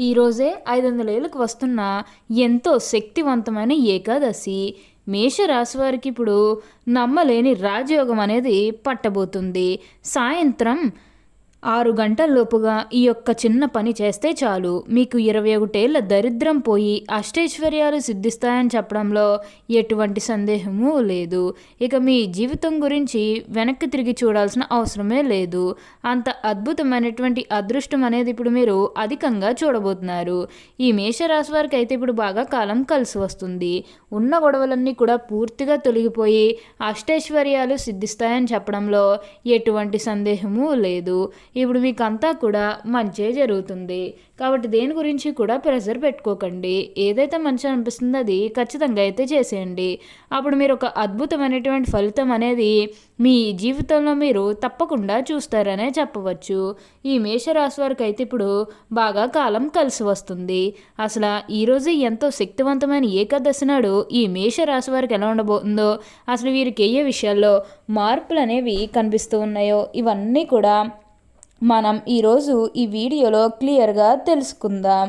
ఈరోజే ఐదు వందల ఏళ్ళకు వస్తున్న ఎంతో శక్తివంతమైన ఏకాదశి. మేషరాశి వారికి ఇప్పుడు నమ్మలేని రాజయోగం అనేది పట్టబోతుంది. సాయంత్రం ఆరు గంటల్లోపుగా ఈ యొక్క చిన్న పని చేస్తే చాలు. మీకు ఇరవై ఒకటేళ్ళ దరిద్రం పోయి అష్టైశ్వర్యాలు సిద్ధిస్తాయని చెప్పడంలో ఎటువంటి సందేహము లేదు. ఇక మీ జీవితం గురించి వెనక్కి తిరిగి చూడాల్సిన అవసరమే లేదు. అంత అద్భుతమైనటువంటి అదృష్టం అనేది ఇప్పుడు మీరు అధికంగా చూడబోతున్నారు. ఈ మేషరాశి వారికి అయితే ఇప్పుడు బాగా కాలం కలిసి వస్తుంది. ఉన్న గొడవలన్నీ కూడా పూర్తిగా తొలగిపోయి అష్టైశ్వర్యాలు సిద్ధిస్తాయని చెప్పడంలో ఎటువంటి సందేహము లేదు. ఇప్పుడు మీకు అంతా కూడా మంచే జరుగుతుంది. కాబట్టి దేని గురించి కూడా ప్రెషర్ పెట్టుకోకండి. ఏదైతే మంచి అనిపిస్తుందో అది ఖచ్చితంగా అయితే చేసేయండి. అప్పుడు మీరు ఒక అద్భుతమైనటువంటి ఫలితం అనేది మీ జీవితంలో మీరు తప్పకుండా చూస్తారనే చెప్పవచ్చు. ఈ మేషరాశి వారికి అయితే ఇప్పుడు బాగా కాలం కలిసి వస్తుంది. అసలు ఈరోజు ఎంతో శక్తివంతమైన ఏకాదశి నాడు ఈ మేషరాశి వారికి ఎలా ఉండబోతుందో అసలు వీరికి ఏ విషయాల్లో మార్పులు అనేవి కనిపిస్తూ ఉన్నాయో ఇవన్నీ కూడా మనం ఈరోజు ఈ వీడియోలో క్లియర్గా తెలుసుకుందాం.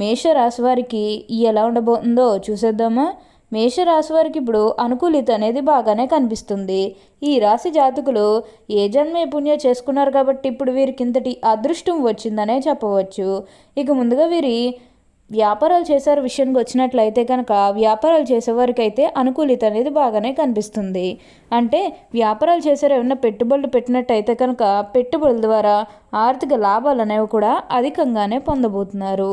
మేషరాశి వారికి ఎలా ఉండబోతుందో చూసేద్దామా? మేషరాశి వారికి ఇప్పుడు అనుకూలిత అనేది బాగానే కనిపిస్తుంది. ఈ రాశి జాతకులు ఏ జన్మే పుణ్య చేసుకున్నారు కాబట్టి ఇప్పుడు వీరికి ఇంతటి అదృష్టం వచ్చిందనే చెప్పవచ్చు. ఇక ముందుగా వీరి వ్యాపారాలు చేసారు విషయానికి వచ్చినట్లయితే కనుక వ్యాపారాలు చేసేవారికి అయితే అనుకూలిత అనేది బాగానే కనిపిస్తుంది. అంటే వ్యాపారాలు చేసారు ఏమన్నా పెట్టుబడులు పెట్టినట్టయితే కనుక పెట్టుబడుల ద్వారా ఆర్థిక లాభాలు అనేవి కూడా అధికంగానే పొందబోతున్నారు.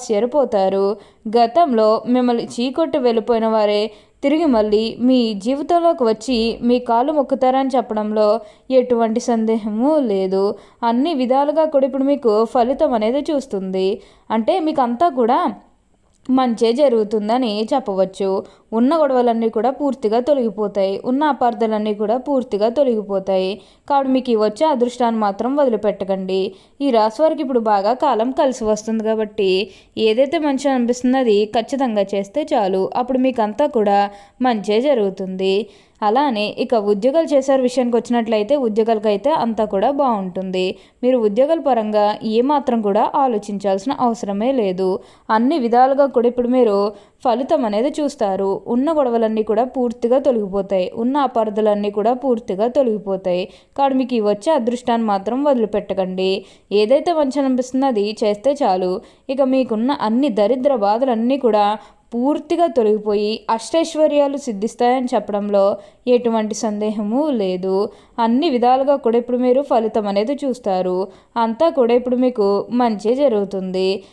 ఆశ్చర్యపోతారు గతంలో మిమ్మల్ని చీకొట్టి వెళ్ళిపోయిన వారే తిరిగి మళ్ళీ మీ జీవితంలోకి వచ్చి మీ కాలు మొక్కుతారని చెప్పడంలో ఎటువంటి సందేహము లేదు. అన్ని విధాలుగా కూడా ఇప్పుడు మీకు ఫలితం అనేది చూస్తుంది. అంటే మీకు అంతా కూడా మంచే జరుగుతుందని చెప్పవచ్చు. ఉన్న గొడవలన్నీ కూడా పూర్తిగా తొలగిపోతాయి. ఉన్న అపార్థాలన్నీ కూడా పూర్తిగా తొలగిపోతాయి. కాబట్టి మీకు వచ్చే అదృష్టాన్ని మాత్రం వదిలిపెట్టకండి. ఈ రాశి వారికి ఇప్పుడు బాగా కాలం కలిసి వస్తుంది కాబట్టి ఏదైతే మంచి అనిపిస్తుందో అది ఖచ్చితంగా చేస్తే చాలు. అప్పుడు మీకు అంతా కూడా మంచే జరుగుతుంది. అలానే ఇక ఉద్యోగాలు చేసే విషయానికి వచ్చినట్లయితే ఉద్యోగాలకు అయితే అంతా కూడా బాగుంటుంది. మీరు ఉద్యోగాల పరంగా ఏమాత్రం కూడా ఆలోచించాల్సిన అవసరమే లేదు. అన్ని విధాలుగా కూడా ఇప్పుడు మీరు ఫలితం అనేది చూస్తారు. ఉన్న గొడవలన్నీ కూడా పూర్తిగా తొలగిపోతాయి. ఉన్న అపార్థలన్నీ కూడా పూర్తిగా తొలగిపోతాయి. కాబట్టి మీకు వచ్చే అదృష్టాన్ని మాత్రం వదిలిపెట్టకండి. ఏదైతే మంచి అనిపిస్తుందో అది చేస్తే చాలు. ఇక మీకున్న అన్ని దరిద్ర బాధలన్నీ కూడా పూర్తిగా తొలగిపోయి అష్టైశ్వర్యాలు సిద్ధిస్తాయని చెప్పడంలో ఎటువంటి సందేహము లేదు. అన్ని విధాలుగా కూడా ఇప్పుడు మీరు ఫలితం అనేది చూస్తారు. అంతా కూడా ఇప్పుడు మీకు మంచి జరుగుతుంది.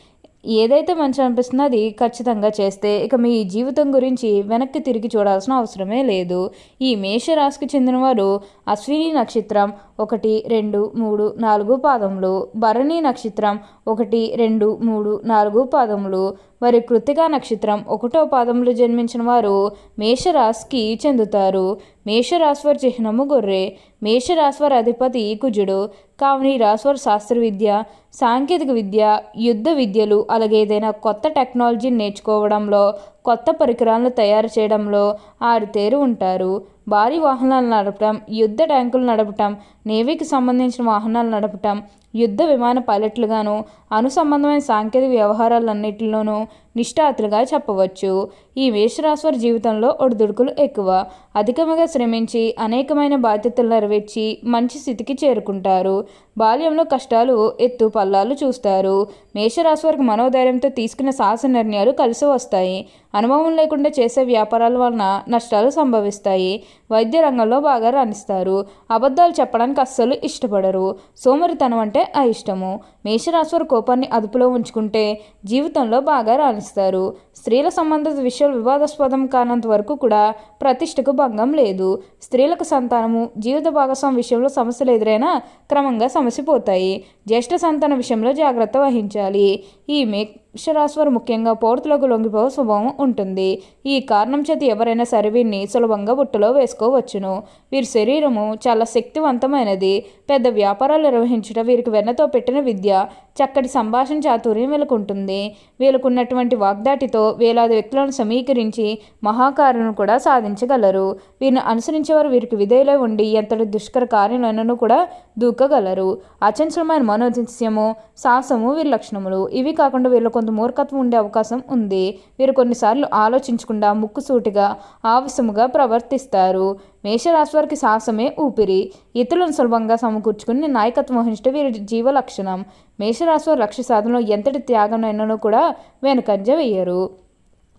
ఏదైతే మంచి అనిపిస్తుందో అది ఖచ్చితంగా చేస్తే ఇక మీ జీవితం గురించి వెనక్కి తిరిగి చూడాల్సిన అవసరమే లేదు. ఈ మేషరాశికి చెందినవారు అశ్విని నక్షత్రం ఒకటి రెండు మూడు నాలుగు పాదములు భరణి నక్షత్రం ఒకటి రెండు మూడు నాలుగు పాదములు వారి కృతికా నక్షత్రం ఒకటో పాదంలో జన్మించిన వారు మేషరాశికి చెందుతారు. మేషరాశివారి చిహ్నము గొర్రె మేషరాశివారి అధిపతి కుజుడు కావున ఈ శాస్త్ర విద్య సాంకేతిక విద్య యుద్ధ విద్యలు అలాగే ఏదైనా కొత్త టెక్నాలజీని నేర్చుకోవడంలో కొత్త పరికరాలను తయారు చేయడంలో ఆరితేరు ఉంటారు. భారీ వాహనాలు నడపటం యుద్ధ ట్యాంకులు నడపటం నేవీకి సంబంధించిన వాహనాలు నడపటం యుద్ధ విమాన పైలట్లుగాను అనుసంబంధమైన సాంకేతిక వ్యవహారాలన్నింటిలోనూ నిష్ఠాతులుగా చెప్పవచ్చు. ఈ మేషరాశి వారి జీవితంలో ఒడిదుడుకులు ఎక్కువ. అధికంగా శ్రమించి అనేకమైన బాధ్యతలు నెరవేర్చి మంచి స్థితికి చేరుకుంటారు. బాల్యంలో కష్టాలు ఎత్తు పల్లాలు చూస్తారు. మేషరాశి వారికి మనోధైర్యంతో తీసుకున్న సాహస నిర్ణయాలు కలిసి వస్తాయి. అనుభవం లేకుండా చేసే వ్యాపారాల వలన నష్టాలు సంభవిస్తాయి. వైద్య రంగంలో బాగా రాణిస్తారు. అబద్ధాలు చెప్పడానికి అస్సలు ఇష్టపడరు. సోమరితనం అంటే అయిష్టము మేషరాశి కోపాన్ని అదుపులో ఉంచుకుంటే జీవితంలో బాగా రాణిస్తారు. స్త్రీల సంబంధిత విషయాలు వివాదాస్పదం కానంత వరకు కూడా ప్రతిష్టకు భంగం లేదు. స్త్రీలకు సంతానము జీవిత భాగస్వామి విషయంలో సమస్యలు ఎదురైనా క్రమంగా సమసిపోతాయి జ్యేష్ఠ సంతాన విషయంలో జాగ్రత్త వహించాలి. ఈమె మేషరాశి వారు ముఖ్యంగా పోర్తులకు లొంగిపోయే స్వభావం ఉంటుంది. ఈ కారణం చేత ఎవరైనా సరే వీరిని సులభంగా బుట్టలో వేసుకోవచ్చును. వీరి శరీరము చాలా శక్తివంతమైనది. పెద్ద వ్యాపారాలు నిర్వహించడం వీరికి వెన్నతో పెట్టిన విద్య చక్కటి సంభాషణ చాతుర్యం వీళ్ళకుంటుంది. వీళ్ళకున్నటువంటి వాగ్దాటితో వేలాది వ్యక్తులను సమీకరించి మహాకార్యం కూడా సాధించగలరు. వీరిని అనుసరించేవారు వీరికి విధేయులై ఉండి ఎంతటి దుష్కర కార్యాలను కూడా దూకగలరు. అచంచలమైన మనోదృశ్యము సాహసము వీరి లక్షణములు. ఇవి కాకుండా వీళ్ళు కొంత మూర్ఖత్వం ఉండే అవకాశం ఉంది. వీరు కొన్నిసార్లు ఆలోచించకుండా ముక్కుసూటిగా ఆవశ్యముగా ప్రవర్తిస్తారు. మేషరాశి వారికి సాహసమే ఊపిరి. ఇతరులను సులభంగా సమకూర్చుకుని నాయకత్వం వహించడం వీరి జీవ లక్షణం. మేషరాశి వారు లక్ష్య సాధనలో ఎంతటి త్యాగం అయినను కూడా వెనుకంజ వేయరు.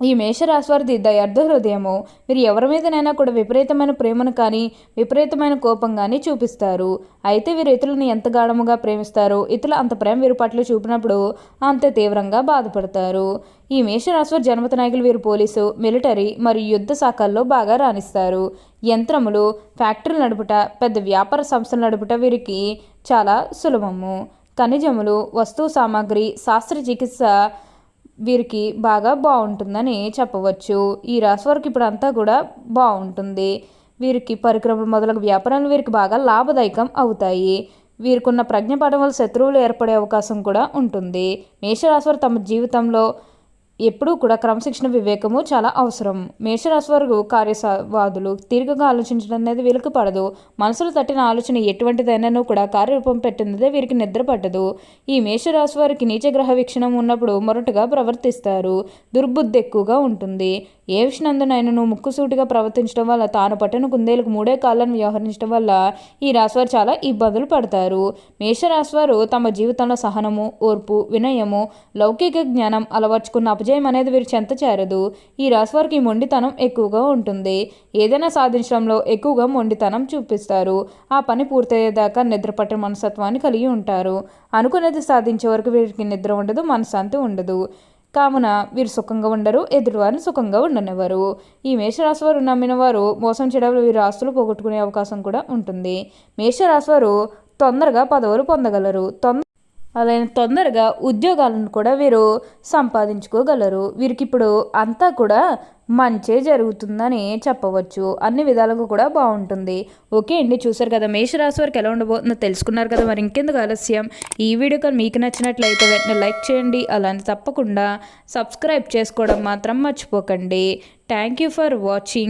ఈ మేషరాశి వారిది దయార్థ హృదయము మీరు ఎవరి మీదనైనా కూడా విపరీతమైన ప్రేమను కానీ విపరీతమైన కోపం కానీ చూపిస్తారు. అయితే వీరు ఇతరులను ఎంత గాఢముగా ప్రేమిస్తారో ఇతరులు అంత ప్రేమ వీరి పట్ల చూపినప్పుడు అంత తీవ్రంగా బాధపడతారు. ఈ మేషరాశి వారి జన్మత నాయకులు వీరు పోలీసు మిలిటరీ మరియు యుద్ధ శాఖల్లో బాగా రాణిస్తారు. యంత్రములు ఫ్యాక్టరీలు నడుపుట పెద్ద వ్యాపార సంస్థలు నడుపుట వీరికి చాలా సులభము. ఖనిజములు వస్తువు సామాగ్రి శాస్త్రచికిత్స వీరికి బాగా బాగుంటుందని చెప్పవచ్చు. ఈ రాశి వారికి ఇప్పుడు అంతా కూడా బాగుంటుంది. వీరికి పరిక్రమలు మొదలగు వ్యాపారాలు వీరికి బాగా లాభదాయకం అవుతాయి. వీరికున్న ప్రజ్ఞ పడడం వల్ల శత్రువులు ఏర్పడే అవకాశం కూడా ఉంటుంది. మేషరాశి వారు తమ జీవితంలో ఎప్పుడూ కూడా క్రమశిక్షణ వివేకము చాలా అవసరం. మేషరాశి వారు కార్యవాదులు తీరికగా ఆలోచించడం అనేది వీళ్ళకి పడదు. మనసులో తట్టిన ఆలోచన ఎటువంటిదైనాను కూడా కార్యరూపం పెట్టినదే వీరికి నిద్ర పట్టదు. ఈ మేషరాశి వారికి నీచ గ్రహ వీక్షణం ఉన్నప్పుడు మొరటుగా ప్రవర్తిస్తారు. దుర్బుద్ధి ఎక్కువగా ఉంటుంది. ఏ విషయందునైనా ముక్కుసూటిగా ప్రవర్తించడం వల్ల తాను పట్టిన కుందేలకు మూడే కాళ్ళను వ్యవహరించడం వల్ల ఈ రాశివారు చాలా ఇబ్బందులు పడతారు. మేషరాశివారు తమ జీవితంలో సహనము ఓర్పు వినయము లౌకిక జ్ఞానం అలవర్చుకున్న అపజయం అనేది వీరు చెంత చేరదు. ఈ రాశివారికి వారికి మొండితనం ఎక్కువగా ఉంటుంది. ఏదైనా సాధించడంలో ఎక్కువగా మొండితనం చూపిస్తారు. ఆ పని పూర్తయ్యేదాకా నిద్రపట్టే మనస్తత్వాన్ని కలిగి ఉంటారు. అనుకునేది సాధించే వరకు వీరికి నిద్ర ఉండదు మనశ్శాంతి ఉండదు. కావున వీరు సుఖంగా ఉండరు ఎదుటివారిని సుఖంగా ఉండనివ్వరు. ఈ మేషరాశి వారు నమ్మిన వారు మోసం చేయడంలో వీరు ఆస్తులు పోగొట్టుకునే అవకాశం కూడా ఉంటుంది. మేషరాశి వారు తొందరగా పదవులు పొందగలరు. తొందర అలానే తొందరగా ఉద్యోగాలను కూడా వీరు సంపాదించుకోగలరు. వీరికి ఇప్పుడు అంతా కూడా మంచే జరుగుతుందని చెప్పవచ్చు. అన్ని విధాలుగా కూడా బాగుంటుంది. ఓకే అండి చూసారు కదా మేషరాశి వారికి ఎలా ఉండబోతుందో తెలుసుకున్నారు కదా మరి ఇంకెందుకు ఆలస్యం? ఈ వీడియో కానీ మీకు నచ్చినట్లయితే వెంటనే లైక్ చేయండి. అలానే తప్పకుండా సబ్స్క్రైబ్ చేసుకోవడం మాత్రం మర్చిపోకండి. Thank you for watching.